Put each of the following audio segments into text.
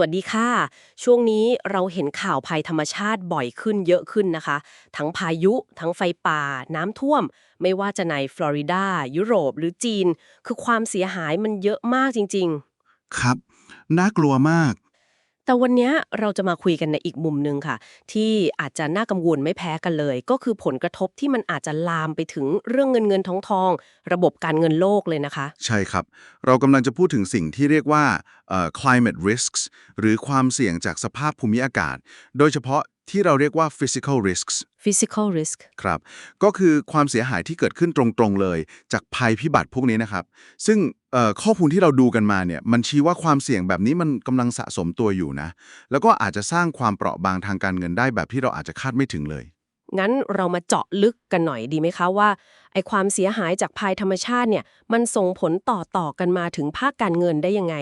วัสดีค่ะ ช่วงนี้เราเห็นข่าวภัยธรรมชาติบ่อยขึ้นเยอะขึ้นนะคะ ทั้งพายุ ทั้งไฟป่า น้ำท่วม ไม่ว่าจะในฟลอริดา ยุโรป หรือจีน คือความเสียหายมันเยอะมากจริงครับ น่ากลัวมากๆแต่วันเนี้ยเราจะมาคุยกันในอีกมุมหนึงค่ะ ที่อาจจะน่ากังวลไม่แพ้กันเลย ก็คือผลกระทบที่มันอาจจะลามไปถึงเรื่องเงินเงินทองทองๆระบบการเงินโลกเลยนะคะ ใช่ครับ เรากำลังจะพูดถึงสิ่งที่เรียกว่าเอ่อ climate risks หรือความเสี่ยงจากสภาพภูมิอากาศ โดยเฉพาะที่เราเรียกว่า physical risks physical risk ครับ ก็คือความเสียหายที่เกิดขึ้นตรงๆเลย จากภัยพิบัติพวกนี้นะครับ ซึ่งเอ่อข้อมูลที่เราดูกันมาเนี่ย มันชี้ว่าความเสี่ยงแบบนี้มันกำลังสะสมตัวอยู่นะ แล้วก็อาจจะสร้างความเปราะบางทางการเงินได้แบบที่เราอาจจะคาดไม่ถึงเลย งั้นเรามาเจาะลึกกันหน่อยดีไหมคะว่าไอความเสียหายจากภัยธรรมชาติเนี่ยมันส่งผลต่อต่อกันมาถึงภาคการเงินได้ยังไง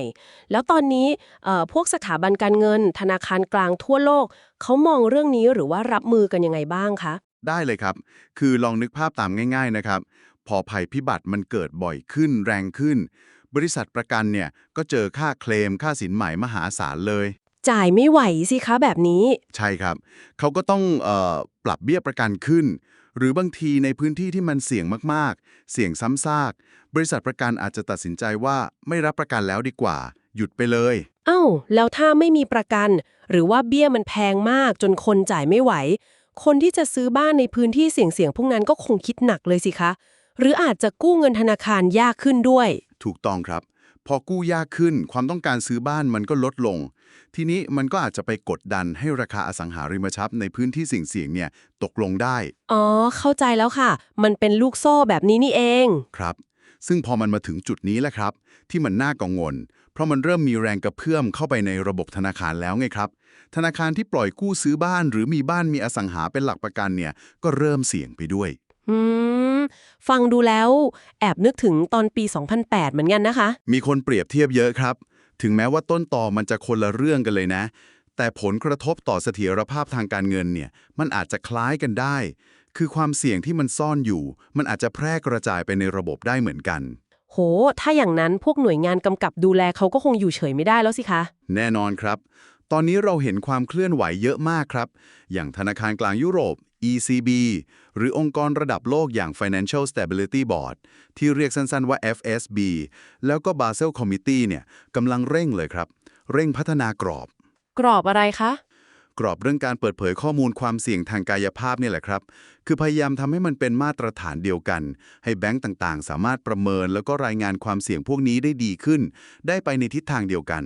แล้วตอนนี้เอ่อพวกสถาบันการเงิน ธนาคารกลางทั่วโลกเขามองเรื่องนี้หรือว่ารับมือกันยังไงบ้างคะ ได้เลยครับ คือลองนึกภาพตามง่ายๆนะครับ พอภัยพิบัติมันเกิดบ่อยขึ้นแรงขึ้น บริษัทประกันเนี่ยก็เจอค่าเคลมค่าสินใหม่มหาศาลเลย จ่ายไม่ไหวสิคะแบบนี้ ใช่ครับ เขาก็ต้องเออปรับเบี้ยประกันขึ้น หรือบางทีในพื้นที่ที่มันเสี่ยงมากๆ เสี่ยงซ้ำซาก บริษัทประกันอาจจะตัดสินใจว่าไม่รับประกันแล้วดีกว่า หยุดไปเลยเอ้าแล้วถ้าไม่มีประกัน หรือว่าเบี้ยมันแพงมากจนคนจ่ายไม่ไหว คนที่จะซื้อบ้านในพื้นที่เสี่ยงๆพวกนั้นก็คงคิดหนักเลยสิคะ หรืออาจจะกู้เงินธนาคารยากขึ้นด้วย ถูกต้องครับ พอกู้ยากขึ้นความต้องการซื้อบ้านมันก็ลดลง ทีนี้มันก็อาจจะไปกดดันให้ราคาอสังหาริมทรัพย์ในพื้นที่เสี่ยงๆเนี่ยตกลงได้ อ๋อ เข้าใจแล้วค่ะ มันเป็นลูกโซ่แบบนี้นี่เอง ครับ ซึ่งพอมันมาถึงจุดนี้แหละครับ ที่มันน่ากังวล เพราะมันเริ่มมีแรงกระเพื่อมเข้าไปในระบบธนาคารแล้วไงครับ ธนาคารที่ปล่อยกู้ซื้อบ้าน หรือมีบ้านมีอสังหาเป็นหลักประกันเนี่ยก็เริ่มเสี่ยงไปด้วย อืม ฟังดูแล้ว แอบนึกถึงตอนปี 2008 เหมือนกันนะคะ มีคนเปรียบเทียบเยอะครับ ถึงแม้ว่าต้นตอมันจะคนละเรื่องกันเลยนะ แต่ผลกระทบต่อเสถียรภาพทางการเงินเนี่ยมันอาจจะคล้ายกันได้ คือความเสี่ยงที่มันซ่อนอยู่ มันอาจจะแพร่กระจายไปในระบบได้เหมือนกัน โห ถ้าอย่างนั้นพวกหน่วยงานกำกับดูแลเขาก็คงอยู่เฉยไม่ได้แล้วสิคะ แน่นอนครับ ตอนนี้เราเห็นความเคลื่อนไหวเยอะมากครับ อย่างธนาคารกลางยุโรป ECB หรือองค์กรระดับโลกอย่าง Financial Stability Board ที่เรียกสั้นๆว่า FSB แล้วก็ Basel Committee เนี่ยกำลังเร่งเลยครับ เร่งพัฒนากรอบ กรอบอะไรคะ กรอบเรื่องการเปิดเผยข้อมูลความเสี่ยงทางกายภาพเนี่ยแหละครับ คือพยายามทำให้มันเป็นมาตรฐานเดียวกัน ให้แบงก์ต่างๆ สามารถประเมินแล้วก็รายงานความเสี่ยงพวกนี้ได้ดีขึ้น ได้ไปในทิศทางเดียวกัน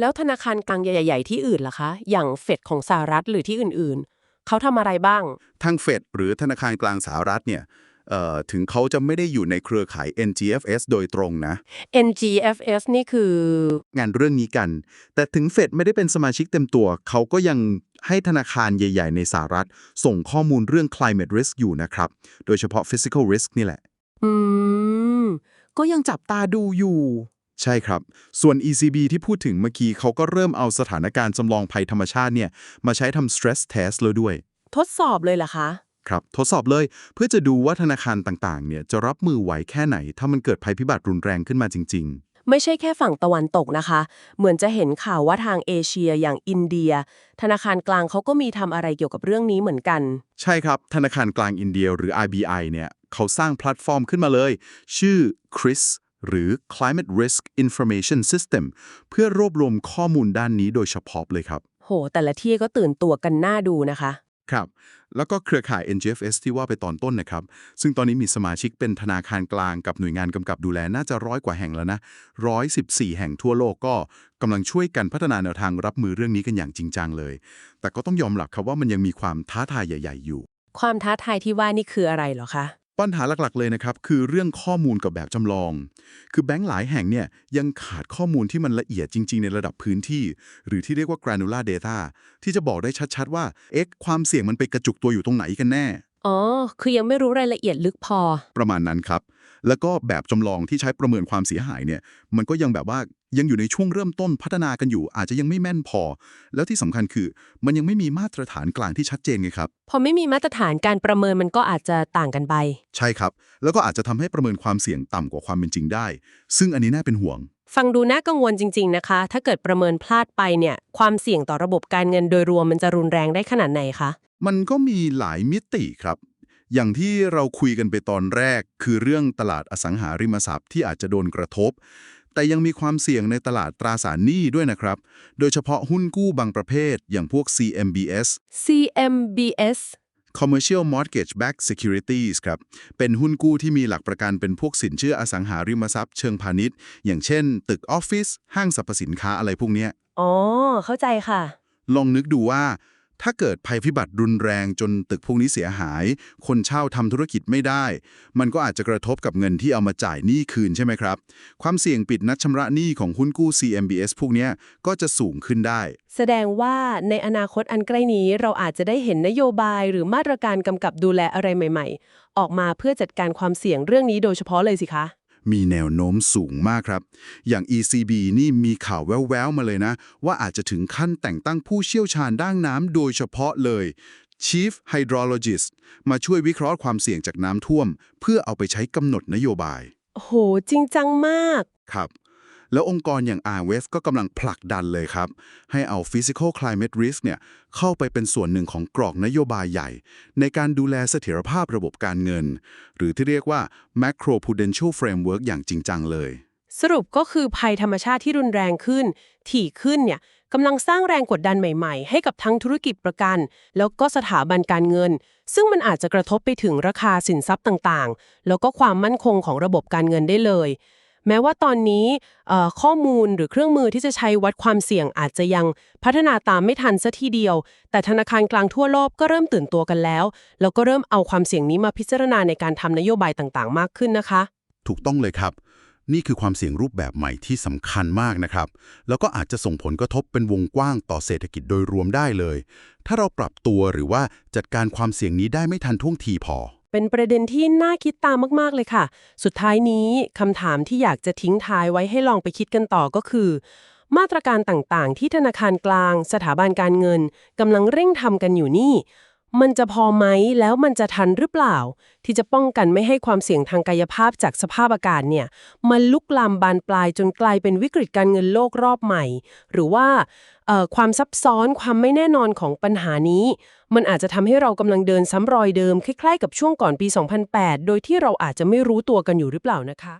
แล้วธนาคารกลางใหญ่ ๆ ที่อื่นล่ะคะ อย่างเฟดของสหรัฐหรือที่อื่นๆ เขาทำอะไรบ้าง ทางเฟดหรือธนาคารกลางสหรัฐเนี่ยเอ่อถึงเขาจะไม่ได้อยู่ในเครือข่าย NGFS โดยตรงนะ NGFS นี่คือ งานเรื่องนี้กัน แต่ถึงเฟดไม่ได้เป็นสมาชิกเต็มตัว เขาก็ยังให้ธนาคารใหญ่ๆ ในสหรัฐ ส่งข้อมูลเรื่อง climate risk อยู่นะครับ โดยเฉพาะ physical risk นี่แหละ อืม ก็ยังจับตาดูอยู่ ใช่ครับ ส่วน ECB ที่พูดถึงเมื่อกี้เขาก็เริ่มเอาสถานการณ์จำลองภัยธรรมชาติเนี่ยมาใช้ทำ stress test แล้วด้วย ทดสอบเลยเหรอคะ ครับ ทดสอบเลยเพื่อจะดูว่าธนาคารต่างๆ เนี่ยจะรับมือไหวแค่ไหน ถ้ามันเกิดภัยพิบัติรุนแรงขึ้นมาจริงไม่ใช่แค่ฝั่งตะวันตกนะคะ เหมือนจะเห็นข่าวว่าทางเอเชียอย่างอินเดีย ธนาคารกลางเขาก็มีทำอะไรเกี่ยวกับเรื่องนี้เหมือนกันๆใช่ครับ ธนาคารกลางอินเดียหรือ RBI เนี่ยเขาสร้างแพลตฟอร์มขึ้นมาเลย ชื่อ CRIS หรือ Climate Risk Information System เพื่อรวบรวมข้อมูลด้านนี้โดยเฉพาะเลยครับ โห แต่ละที่ก็ตื่นตัวกันหน้าดูนะคะ ครับ แล้วก็เครือข่าย NGFS ที่ว่าไปตอนต้นนะครับ ซึ่งตอนนี้มีสมาชิกเป็นธนาคารกลางกับหน่วยงานกำกับดูแลน่าจะร้อยกว่าแห่งแล้วนะ114 แห่งทั่วโลกก็กำลังช่วยกันพัฒนาแนวทางรับมือเรื่องนี้กันอย่างจริงจังเลย แต่ก็ต้องยอมรับครับว่ามันยังมีความท้าทายใหญ่ ๆ อยู่ ความท้าทายที่ว่านี่คืออะไรเหรอคะ ปัญหาหลักๆเลยนะครับคือเรื่องข้อมูลกับแบบจำลอง คือแบงก์หลายแห่งเนี่ยยังขาดข้อมูลที่มันละเอียดจริง ๆ ในระดับพื้นที่ หรือที่เรียกว่า granular data ที่จะบอกได้ชัดๆ ว่าเอ๊ะความเสี่ยงมันไปกระจุกตัวอยู่ตรงไหนกันแน่ อ๋อ คือยังไม่รู้รายละเอียดลึกพอ ประมาณนั้นครับ แล้วก็แบบจำลองที่ใช้ประเมินความเสียหายเนี่ยมันก็ยังแบบว่า ยังอยู่ในช่วงเริ่มต้นพัฒนากันอยู่ อาจจะยังไม่แม่นพอ แล้วที่สำคัญคือ มันยังไม่มีมาตรฐานกลางที่ชัดเจนไงครับ พอไม่มีมาตรฐานการประเมินมันก็อาจจะต่างกันไป ใช่ครับ แล้วก็อาจจะทำให้ประเมินความเสี่ยงต่ำกว่าความเป็นจริงได้ ซึ่งอันนี้น่าเป็นห่วง ฟังดูน่ากังวลจริง ๆนะคะ ถ้าเกิดประเมินพลาดไปเนี่ยความเสี่ยงต่อระบบการเงินโดยรวมมันจะรุนแรงได้ขนาดไหนคะมันก็มีหลายมิติครับอย่างที่เราคุยกันไปตอนแรกคือเรื่องตลาดอสังหาริมทรัพย์ที่อาจจะโดนกระทบ แต่ยังมีความเสี่ยงในตลาดตราสารหนี้ด้วยนะครับ โดยเฉพาะหุ้นกู้บางประเภทอย่างพวก CMBS CMBS Commercial Mortgage Backed Securities ครับ เป็นหุ้นกู้ที่มีหลักประกันเป็นพวกสินเชื่ออสังหาริมทรัพย์เชิงพาณิชย์ อย่างเช่น ตึกออฟฟิศ ห้างสรรพสินค้าอะไรพวกเนี้ย อ๋อ เข้าใจค่ะ ลองนึกดูว่า ถ้าเกิดภัยพิบัติรุนแรงจนตึกพวกนี้เสียหาย คนเช่าทำธุรกิจไม่ได้ มันก็อาจจะกระทบกับเงินที่เอามาจ่ายหนี้คืนใช่ไหมครับ ความเสี่ยงปิดนัดชำระหนี้ของหุ้นกู้ CMBS พวกนี้ก็จะสูงขึ้นได้ แสดงว่าในอนาคตอันใกล้นี้เราอาจจะได้เห็นนโยบายหรือมาตรการกำกับดูแลอะไรใหม่ ๆ ออกมาเพื่อจัดการความเสี่ยงเรื่องนี้โดยเฉพาะเลยสิคะ มีแนวโน้มสูงมากครับ อย่าง ECB นี่มีข่าวแววๆมาเลยนะ ว่าอาจจะถึงขั้นแต่งตั้งผู้เชี่ยวชาญด้านน้ำโดยเฉพาะเลย Chief Hydrologist มาช่วยวิเคราะห์ความเสี่ยงจากน้ำท่วม เพื่อเอาไปใช้กำหนดนโยบายโอ้โหจริงจังมาก ครับ แล้วองค์กรอย่าง RWEF ก็กำลังผลักดันเลยครับ ให้เอา Physical Climate Risk เนี่ยเข้าไปเป็นส่วนหนึ่งของกรอกนโยบายใหญ่ ในการดูแลเสถียรภาพระบบการเงิน หรือที่เรียกว่า Macro Prudential Framework อย่างจริงจังเลย สรุปก็คือภัยธรรมชาติที่รุนแรงขึ้น ถี่ขึ้นเนี่ยกำลังสร้างแรงกดดันใหม่ๆ ให้กับทั้งธุรกิจประกัน แล้วก็สถาบันการเงิน ซึ่งมันอาจจะกระทบไปถึงราคาสินทรัพย์ต่างๆ แล้วก็ความมั่นคงของระบบการเงินได้เลย แม้ว่าตอนนี้ข้อมูลหรือเครื่องมือที่จะใช้วัดความเสี่ยงอาจจะยังพัฒนาตามไม่ทันซะทีเดียว แต่ธนาคารกลางทั่วโลกก็เริ่มตื่นตัวกันแล้ว แล้วก็เริ่มเอาความเสี่ยงนี้มาพิจารณาในการทำนโยบายต่างๆ มากขึ้นนะคะ ถูกต้องเลยครับ นี่คือความเสี่ยงรูปแบบใหม่ที่สำคัญมากนะครับ แล้วก็อาจจะส่งผลกระทบเป็นวงกว้างต่อเศรษฐกิจโดยรวมได้เลย ถ้าเราปรับตัวหรือว่าจัดการความเสี่ยงนี้ได้ไม่ทันท่วงทีพอ เป็นประเด็นที่น่าคิดตามมาก ๆ เลยค่ะ สุดท้ายนี้คำถามที่อยากจะทิ้งท้ายไว้ให้ลองไปคิดกันต่อก็คือ มาตรการต่างๆ ที่ธนาคารกลาง สถาบันการเงินกำลังเร่งทำกันอยู่นี่ มันจะพอไหมแล้วมันจะทันหรือเปล่า ที่จะป้องกันไม่ให้ความเสี่ยงทางกายภาพจากสภาพอากาศเนี่ยมันลุกลามบานปลายจนกลายเป็นวิกฤตการเงินโลกรอบใหม่ หรือว่าความซับซ้อนความไม่แน่นอนของปัญหานี้ มันอาจจะทำให้เรากำลังเดินซ้ำรอยเดิมคล้ายๆกับช่วงก่อนปี 2008 โดยที่เราอาจจะไม่รู้ตัวกันอยู่หรือเปล่านะคะ